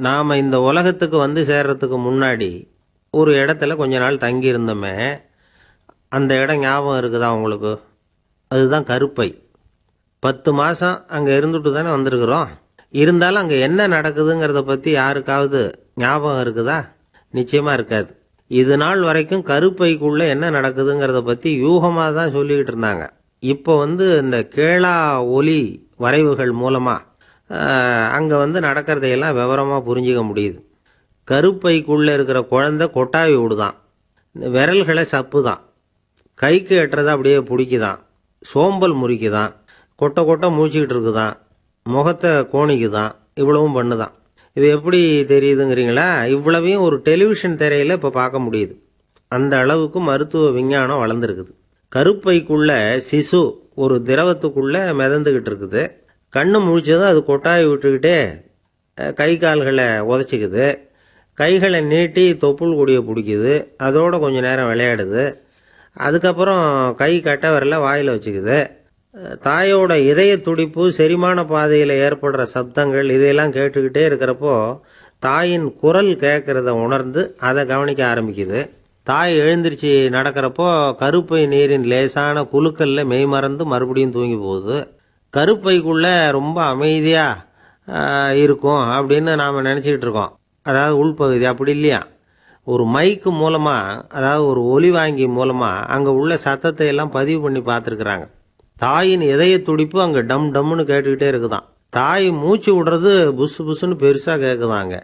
நாம் இந்த உலகத்துக்கு வந்து சேர்றதுக்கு முன்னாடி ஒரு இடத்துல கொஞ்ச நாள் தங்கி இருந்தோமே அந்த இடம் ஞாபகம் இருக்குதா உங்களுக்கு? அதுதான் கருப்பை. பத்து மாதம் அங்கே இருந்துட்டு தானே வந்திருக்கிறோம். இருந்தாலும் அங்கே என்ன நடக்குதுங்கிறத பற்றி யாருக்காவது ஞாபகம் இருக்குதா? நிச்சயமாக இருக்காது. இது நாள் வரைக்கும் கருப்பைக்குள்ளே என்ன நடக்குதுங்கிறத பற்றி யூகமாக தான் சொல்லிக்கிட்டு இருந்தாங்க. இப்போ வந்து இந்த கேளா ஒலி வரைவுகள் மூலமாக அங்கே வந்து நடக்கிறதையெல்லாம் விவரமாக புரிஞ்சிக்க முடியுது. கருப்பைக்குள்ளே இருக்கிற குழந்தை கொட்டாவி விடுதான். இந்த விரல்களை சப்பு தான் கைக்கு எட்டுறதை அப்படியே பிடிக்குதான். சோம்பல் முறிக்குதான். கொட்டை கொட்டை மூச்சிக்கிட்டு இருக்குதான். முகத்தை கோணிக்குதான். இவ்வளவும் பண்ணுதான். இது எப்படி தெரியுதுங்கிறீங்களா? இவ்வளவையும் ஒரு டெலிவிஷன் திரையில் இப்போ பார்க்க முடியுது. அந்த அளவுக்கு மருத்துவ விஞ்ஞானம் வளர்ந்துருக்குது. கருப்பைக்குள்ளே சிசு ஒரு திரவத்துக்குள்ளே மிதந்துக்கிட்டு இருக்குது. கண்ணு முழிச்சதும் அது கொட்டாய் விட்டுக்கிட்டே கை கால்களை உதச்சிக்குது. கைகளை நீட்டி தொப்புள் கொடியை பிடிக்குது. அதோடு கொஞ்சம் நேரம் விளையாடுது. அதுக்கப்புறம் கை கட்ட வரல வாயில் வச்சுக்குது. தாயோட இதய துடிப்பு செரிமான பாதையில் ஏற்படுற சப்தங்கள் இதையெல்லாம் கேட்டுக்கிட்டே இருக்கிறப்போ தாயின் குரல் கேட்குறத உணர்ந்து அதை கவனிக்க ஆரம்பிக்குது. தாய் எழுந்திருச்சு நடக்கிறப்போ கருப்பை நீரின் லேசான குழுக்களில் மெய் மறந்து மறுபடியும் தூங்கி போகுது. கருப்பைக்குள்ள ரொம்ப அமைதியாக இருக்கும் அப்படின்னு நாம் நினச்சிக்கிட்டு இருக்கோம். அதாவது உள்பகுதி அப்படி இல்லையா? ஒரு மைக்கு மூலமாக அதாவது ஒரு ஒலி வாங்கி மூலமாக அங்கே உள்ள சத்தத்தை எல்லாம் பதிவு பண்ணி பார்த்துருக்குறாங்க. தாயின் இதய துடிப்பு அங்கே டம் டம்னு கேட்டுக்கிட்டே இருக்குதான். தாய் மூச்சு விடுறது புசு புசுன்னு பெருசாக கேட்குதாங்க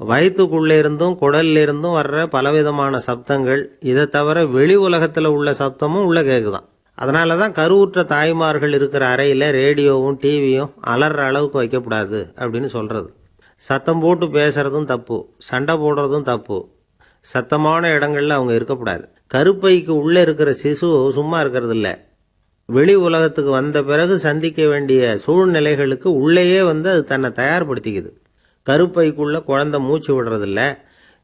வயிற்றுக்குள்ளே இருந்தும் குடல்ல இருந்தும் வர்ற பலவிதமான சப்தங்கள் இதை தவிர வெளி உலகத்தில் உள்ள சப்தமும் உள்ளே கேட்குதான் அதனால தான் கருவுற்ற தாய்மார்கள் இருக்கிற அறையில் ரேடியோவும் டிவியும் அலற அளவுக்கு வைக்கக்கூடாது அப்படின்னு சொல்கிறது சத்தம் போட்டு பேசுகிறதும் தப்பு சண்டை போடுறதும் தப்பு. சத்தமான இடங்களில் அவங்க இருக்கக்கூடாது. கருப்பைக்கு உள்ளே இருக்கிற சிசு சும்மா இருக்கிறது இல்லை வெளி உலகத்துக்கு வந்த பிறகு சந்திக்க வேண்டிய சூழ்நிலைகளுக்கு உள்ளேயே வந்து அது தன்னை தயார்படுத்திக்குது. கருப்பைக்குள்ளே குழந்தை மூச்சு விடுறதில்ல.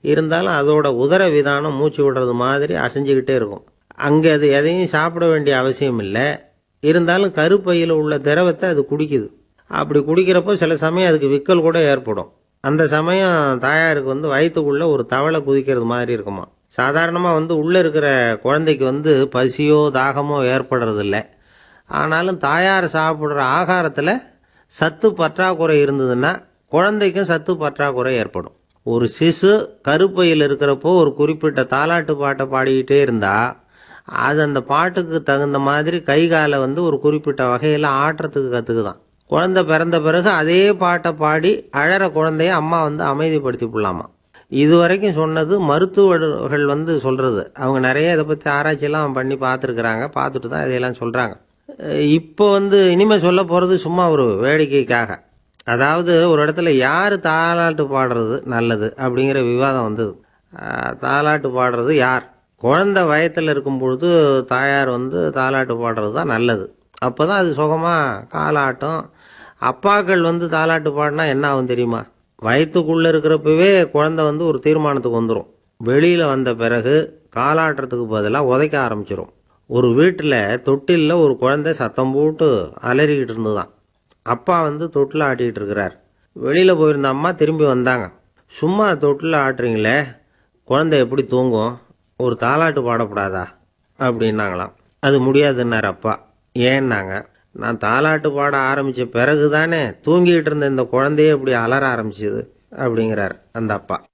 இருந்தாலும் அதோட உதர விதானம் மூச்சு விடுறது மாதிரி அசைஞ்சுக்கிட்டே இருக்கும். அங்கே அது எதையும் சாப்பிட வேண்டிய அவசியம் இல்லை. இருந்தாலும் கருப்பையில் உள்ள திரவத்தை அது குடிக்குது. அப்படி குடிக்கிறப்போ சில சமயம் அதுக்கு விக்கல் கூட ஏற்படும். அந்த சமயம் தாயாருக்கு வந்து வயிற்றுக்குள்ளே ஒரு தவளை குதிக்கிறது மாதிரி இருக்குமா. சாதாரணமாக வந்து உள்ளே இருக்கிற குழந்தைக்கு வந்து பசியோ தாகமோ ஏற்படுறதில்ல. ஆனாலும் தாயார் சாப்பிட்ற ஆகாரத்தில் சத்து பற்றாக்குறை இருந்ததுன்னா குழந்தைக்கும் சத்து பற்றாக்குறை ஏற்படும். ஒரு சிசு கருப்பையில் இருக்கிறப்போ ஒரு குறிப்பிட்ட தாலாட்டு பாட்டை பாடிக்கிட்டே இருந்தால் அது அந்த பாட்டுக்கு தகுந்த மாதிரி கை காலை வந்து ஒரு குறிப்பிட்ட வகையில் ஆட்டுறதுக்கு கற்றுக்குதான் குழந்தை பிறந்த பிறகு அதே பாட்டை பாடி அழற குழந்தைய அம்மா வந்து அமைதிப்படுத்தி விடலாமா இது வரைக்கும் சொன்னது மருத்துவர்கள் வந்து சொல்கிறது அவங்க நிறைய இதை பற்றி ஆராய்ச்சியெல்லாம் பண்ணி பார்த்துருக்குறாங்க. பார்த்துட்டு தான் இதையெல்லாம் சொல்கிறாங்க இப்போ வந்து இனிமேல் சொல்ல போகிறது சும்மா ஒரு வேடிக்கைக்காக. அதாவது ஒரு இடத்துல யார் தாலாட்டு பாடுறது நல்லது அப்படிங்கிற விவாதம் வந்தது. தாளாட்டு தாலாட்டு பாடுறது யார்? குழந்தை வயத்தில் இருக்கும் பொழுது தாயார் வந்து தாலாட்டு பாடுறது தான் நல்லது. அப்போ தான் அது சுகமாக காலாட்டம். அப்பாக்கள் வந்து தாலாட்டு பாடினா என்ன ஆகும் தெரியுமா? வயத்துக்குள்ளே இருக்கிறப்பவே குழந்தை வந்து ஒரு தீர்மானத்துக்கு வந்துடும் வெளியில் வந்த பிறகு காலாட்டுறதுக்கு பதிலாக உதைக்க ஆரம்பிச்சிடும் ஒரு வீட்டில் தொட்டிலில் ஒரு குழந்தை சத்தம் போட்டு அலறிக்கிட்டு இருந்துதான். அப்பா வந்து தொட்டில் ஆட்டிகிட்டு இருக்கிறார். வெளியில் போயிருந்த அம்மா திரும்பி வந்தாங்க. சும்மா தொட்டில் ஆட்டுறீங்களே குழந்தை எப்படி தூங்கும்? ஒரு தாலாட்டு பாடக்கூடாதா அப்படின்னாங்களாம். அது முடியாதுன்னார் அப்பா. ஏன்னாங்க? நான் தாலாட்டு பாட ஆரம்பித்த பிறகு தானே தூங்கிட்டு இருந்த இந்த குழந்தையே இப்படி அலற ஆரம்பிச்சது அப்படிங்கிறார் அந்த அப்பா.